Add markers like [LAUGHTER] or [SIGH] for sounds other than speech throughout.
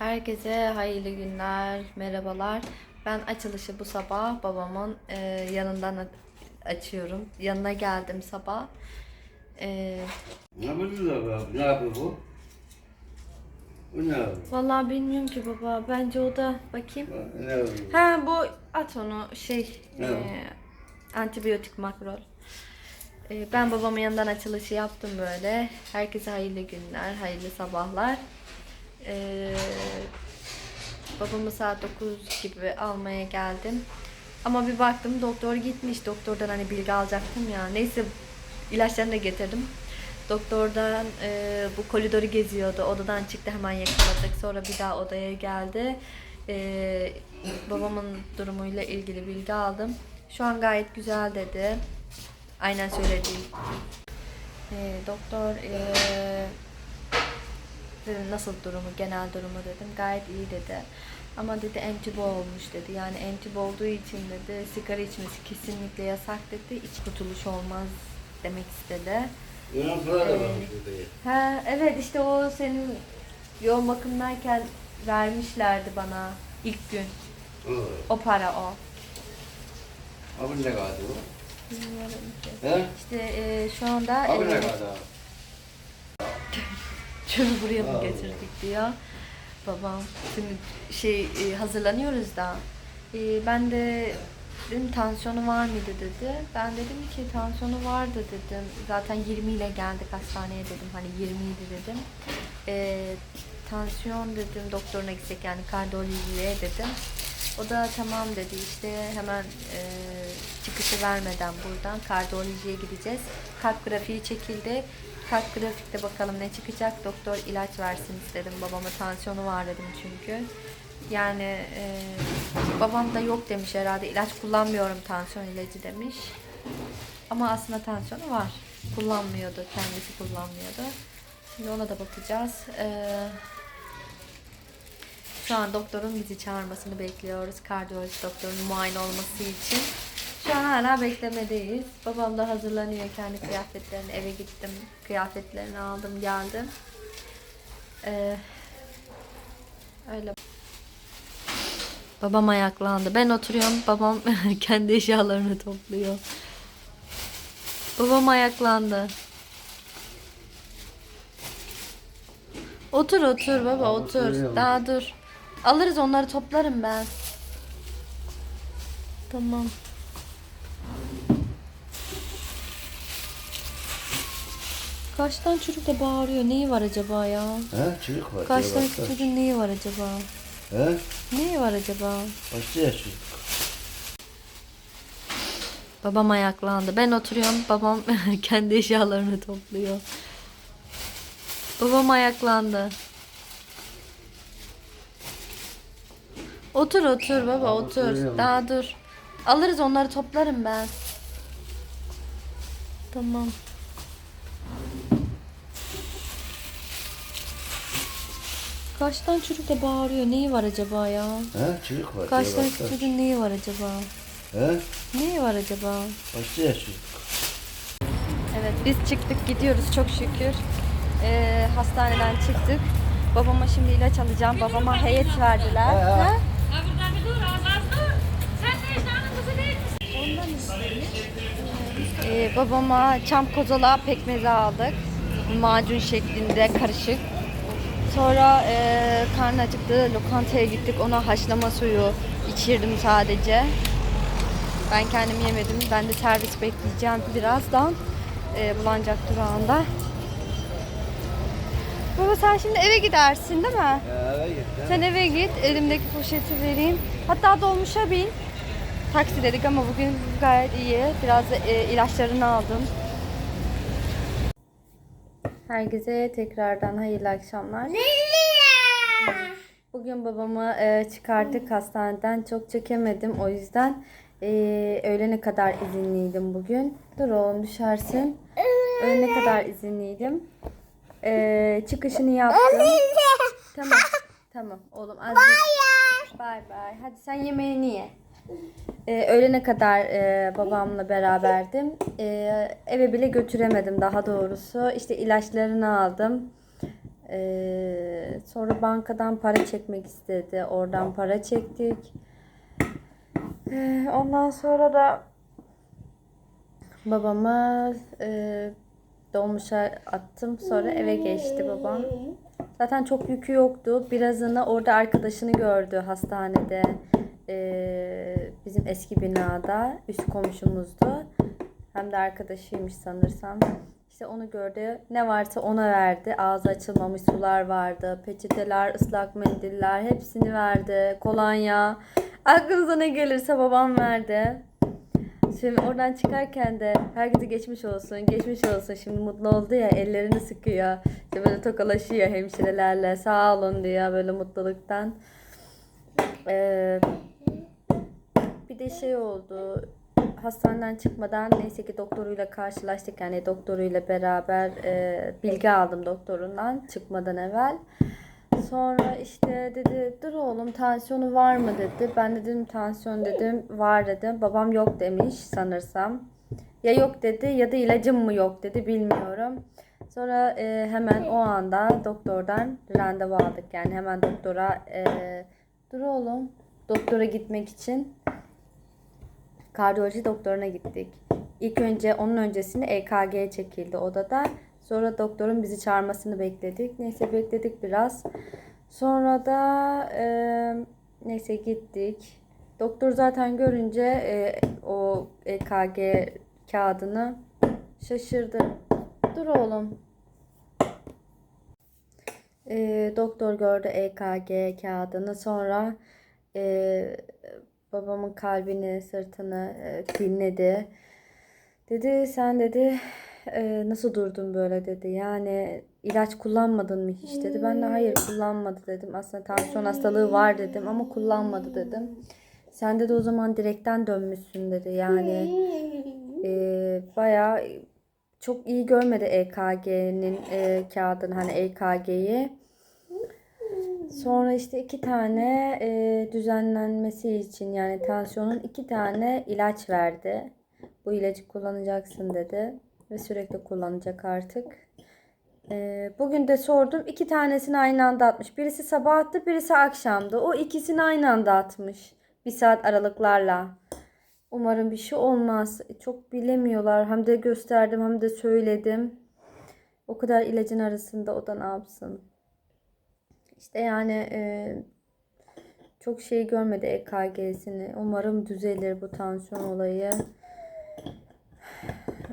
Herkese hayırlı günler, merhabalar. Ben açılışı bu sabah babamın e, yanından açıyorum. Yanına geldim sabah. E, Ne yapıyor bu abi? Ne yapıyor bu? Bu ne yapıyor? vallahi bilmiyorum ki baba. Bence o da bakayım. Ne yapıyor? Ha bu at onu şey Ne e, antibiyotik makrol. E, ben babamın yanından açılışı yaptım böyle. Herkese hayırlı günler, hayırlı sabahlar. E, babamı saat 9 gibi almaya geldim. Ama bir baktım doktor gitmiş. Doktordan hani bilgi alacaktım ya. Neyse ilaçlarını da getirdim. Doktordan e, bu koridoru geziyordu. Odadan çıktı hemen yakaladık. Sonra bir daha odaya geldi. E, babamın durumuyla ilgili bilgi aldım. Şu an gayet güzel dedi. Aynen söylediği. E, doktor e, dedim nasıl durumu, genel durumu dedim. Gayet iyi dedi. Ama dedi entübe olmuş dedi. Yani entübe olduğu için dedi sigara içmesi kesinlikle yasak dedi. İç kurtuluş olmaz demek istedi. Bunun para da varmış burada ya. Ha evet işte o senin yoğun bakımdayken vermişlerdi bana ilk gün. O para o. Abi ne kadar bu? Bilmiyorum ki. He? İşte e, şu anda Abi ne kadar? Çölü buraya mı getirdik diyor. Babam şimdi şey e, hazırlanıyoruz da. E, ben de dedim tansiyonu var mıydı dedi. Ben dedim ki tansiyonu vardı dedim. Zaten 20 ile geldik hastaneye dedim. Hani 20 idi dedim. E, tansiyon dedim doktoruna gitsek yani kardiyolojiye dedim. O da tamam dedi işte hemen e, çıkışı vermeden buradan kardiyolojiye gideceğiz. Kalp grafiği çekildi. Kalp grafikte bakalım ne çıkacak. Doktor ilaç versin istedim. Babama tansiyonu var dedim çünkü. Yani e, babam da yok demiş herhalde. İlaç kullanmıyorum tansiyon ilacı demiş. Ama aslında tansiyonu var. Kullanmıyordu. Kendisi kullanmıyordu. Şimdi ona da bakacağız. Eee şu an doktorun bizi çağırmasını bekliyoruz. Kardiyoloji doktorunun muayene olması için. Şu an hala beklemedeyiz. Babam da hazırlanıyor kendi kıyafetlerini. Eve gittim. Kıyafetlerini aldım geldim. Ee, öyle. Babam ayaklandı. Ben oturuyorum. Babam [LAUGHS] kendi eşyalarını topluyor. Babam ayaklandı. Otur otur baba otur. Daha dur. Alırız onları toplarım ben. Tamam. Kaçtan çocuk da bağırıyor. Neyi var acaba ya? He? Çocuk var. Kaçtan Kaçtan? çocuğun neyi var acaba? He? Neyi var acaba? Kaçta yaşıyor? Babam ayaklandı. Ben oturuyorum. Babam [LAUGHS] kendi eşyalarını topluyor. Babam ayaklandı. Otur otur baba otur. Daha dur. Alırız onları toplarım ben. Tamam. Kaçtan çocuk da bağırıyor. Neyi var acaba ya? He? Çocuk var. Kaçtan Kaçta? çocuğun neyi var acaba? He? Neyi var acaba? Kaçta yaşıyor? Evet biz çıktık gidiyoruz çok şükür. Ee, hastaneden çıktık. Babama şimdi ilaç alacağım. Babama heyet verdiler. Ha, ha. Ha? Ee, babama çam kozala pekmezi aldık. Macun şeklinde karışık. Sonra e, karnı acıktı. Lokantaya gittik. Ona haşlama suyu içirdim sadece. Ben kendim yemedim. Ben de servis bekleyeceğim birazdan. E, Bulancak durağında. Baba sen şimdi eve gidersin değil mi? Ya eve git. Sen eve git, elimdeki poşeti vereyim. Hatta dolmuşa bin. Taksi dedik ama bugün gayet iyi. Biraz e, ilaçlarını aldım. Herkese tekrardan hayırlı akşamlar. Bugün babamı e, çıkarttık hastaneden. Çok çekemedim o yüzden. E, öğlene kadar izinliydim bugün. Dur oğlum düşersin. Öğlene kadar izinliydim. E, çıkışını yaptım. Tamam. Tamam oğlum. Az bir- Bay bay. Hadi sen yemeğini ye. Ee, öğlene kadar e, babamla beraberdim. Ee, eve bile götüremedim daha doğrusu. İşte ilaçlarını aldım. Ee, sonra bankadan para çekmek istedi. Oradan para çektik. Ee, ondan sonra da babamı e, dolmuşa attım. Sonra eve geçti babam. Zaten çok yükü yoktu. Birazını orada arkadaşını gördü hastanede. Ee, bizim eski binada. Üst komşumuzdu. Hem de arkadaşıymış sanırsam. İşte onu gördü. Ne varsa ona verdi. Ağzı açılmamış sular vardı. Peçeteler, ıslak mendiller hepsini verdi. Kolonya. Aklınıza ne gelirse babam verdi. Şimdi oradan çıkarken de herkese geçmiş olsun, geçmiş olsun. Şimdi mutlu oldu ya, ellerini sıkıyor. İşte böyle tokalaşıyor hemşirelerle. Sağ olun diyor böyle mutluluktan. Ee, de şey oldu. Hastaneden çıkmadan neyse ki doktoruyla karşılaştık. Yani doktoruyla beraber e, bilgi aldım doktorundan çıkmadan evvel. Sonra işte dedi dur oğlum tansiyonu var mı dedi. Ben de dedim tansiyon dedim var dedim. Babam yok demiş sanırsam. Ya yok dedi ya da ilacım mı yok dedi bilmiyorum. Sonra e, hemen o anda doktordan randevu aldık. Yani hemen doktora e, dur oğlum doktora gitmek için kardiyoloji doktoruna gittik. İlk önce onun öncesinde EKG çekildi odada. Sonra doktorun bizi çağırmasını bekledik. Neyse bekledik biraz. Sonra da e, neyse gittik. Doktor zaten görünce e, o EKG kağıdını şaşırdı. Dur oğlum. E, doktor gördü EKG kağıdını. Sonra e, babamın kalbini, sırtını e, dinledi. Dedi sen dedi e, nasıl durdun böyle dedi. Yani ilaç kullanmadın mı hiç dedi. Ben de hayır kullanmadı dedim. Aslında tansiyon hastalığı var dedim ama kullanmadı dedim. Sen de o zaman direkten dönmüşsün dedi. Yani e, bayağı çok iyi görmedi EKG'nin e, kağıdını hani EKG'yi. Sonra işte iki tane e, düzenlenmesi için yani tansiyonun iki tane ilaç verdi. Bu ilacı kullanacaksın dedi ve sürekli kullanacak artık. E, bugün de sordum iki tanesini aynı anda atmış. Birisi sabah attı birisi akşamdı. O ikisini aynı anda atmış. Bir saat aralıklarla. Umarım bir şey olmaz. Çok bilemiyorlar. Hem de gösterdim hem de söyledim. O kadar ilacın arasında o da ne yapsın? İşte yani e, çok şey görmedi EKG'sini. Umarım düzelir bu tansiyon olayı.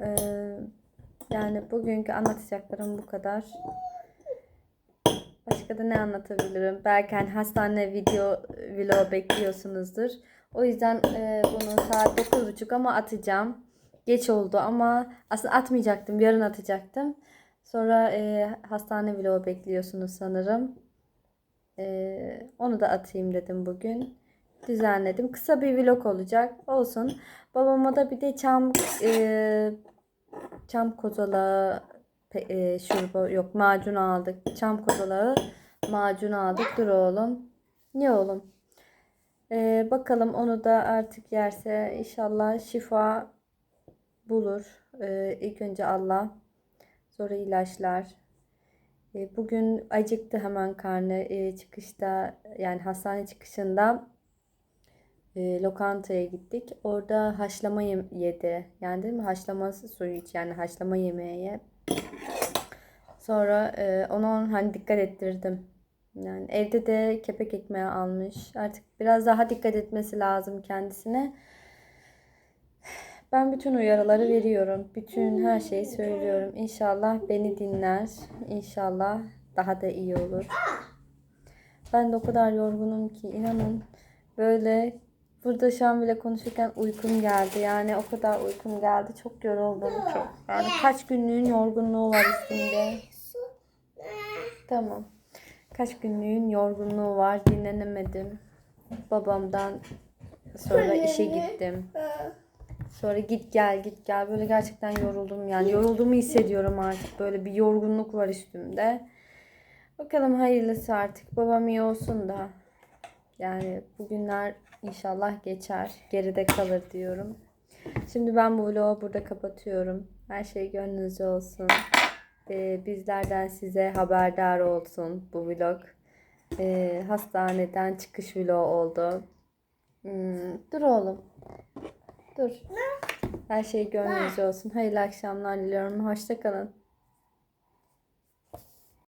E, yani bugünkü anlatacaklarım bu kadar. Başka da ne anlatabilirim? Belki hani hastane video vlog bekliyorsunuzdur. O yüzden e, bunu saat 9.30 ama atacağım. Geç oldu ama aslında atmayacaktım. Yarın atacaktım. Sonra e, hastane vlogu bekliyorsunuz sanırım. Ee, onu da atayım dedim bugün. Düzenledim. Kısa bir vlog olacak. Olsun. Babama da bir de çam e, çam kozalağı e, şurubu yok macun aldık. Çam kozalağı macun aldık. Dur oğlum. Ne oğlum? Ee, bakalım onu da artık yerse inşallah şifa bulur. Ee, ilk önce Allah. Sonra ilaçlar. Bugün acıktı hemen karnı çıkışta yani hastane çıkışında lokantaya gittik. Orada haşlama yedi. Yani değil mi? Haşlama suyu iç yani haşlama yemeği ye. Sonra e, ona hani dikkat ettirdim. Yani evde de kepek ekmeği almış. Artık biraz daha dikkat etmesi lazım kendisine. Ben bütün uyarıları veriyorum. Bütün her şeyi söylüyorum. İnşallah beni dinler. İnşallah daha da iyi olur. Ben de o kadar yorgunum ki inanın böyle burada şu an bile konuşurken uykum geldi. Yani o kadar uykum geldi. Çok yoruldum çok. Yani kaç günlüğün yorgunluğu var üstümde. Tamam. Kaç günlüğün yorgunluğu var. Dinlenemedim. Babamdan sonra işe gittim. Sonra git gel git gel böyle gerçekten yoruldum yani yorulduğumu hissediyorum artık böyle bir yorgunluk var üstümde. Bakalım hayırlısı artık babam iyi olsun da yani bugünler inşallah geçer geride kalır diyorum. Şimdi ben bu vlogu burada kapatıyorum. Her şey gönlünüzce olsun. e, bizlerden size haberdar olsun bu vlog. E, hastaneden çıkış vlog oldu. Hmm, dur oğlum. Dur. Her şey gönlünüzce olsun. Hayırlı akşamlar diliyorum. Hoşçakalın.